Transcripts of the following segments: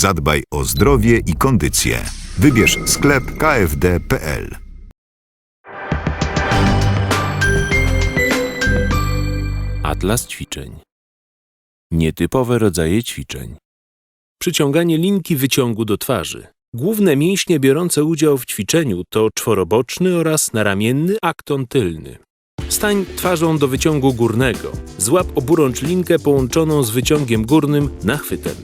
Zadbaj o zdrowie i kondycję. Wybierz sklep kfd.pl. Atlas ćwiczeń. Nietypowe rodzaje ćwiczeń. Przyciąganie linki wyciągu do twarzy. Główne mięśnie biorące udział w ćwiczeniu to czworoboczny oraz naramienny akton tylny. Stań twarzą do wyciągu górnego. Złap oburącz linkę połączoną z wyciągiem górnym nachwytem.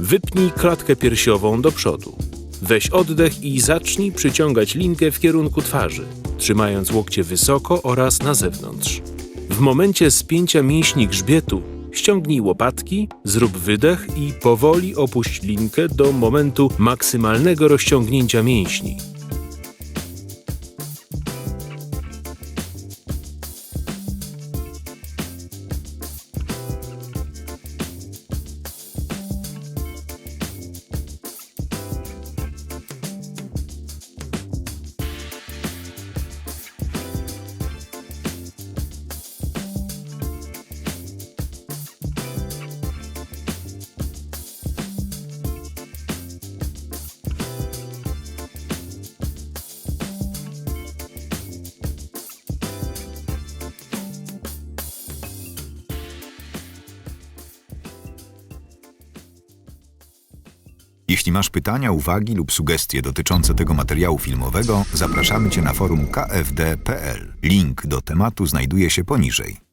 Wypnij klatkę piersiową do przodu. Weź oddech i zacznij przyciągać linkę w kierunku twarzy, trzymając łokcie wysoko oraz na zewnątrz. W momencie spięcia mięśni grzbietu ściągnij łopatki, zrób wydech i powoli opuść linkę do momentu maksymalnego rozciągnięcia mięśni. Jeśli masz pytania, uwagi lub sugestie dotyczące tego materiału filmowego, zapraszamy Cię na forum kfd.pl. Link do tematu znajduje się poniżej.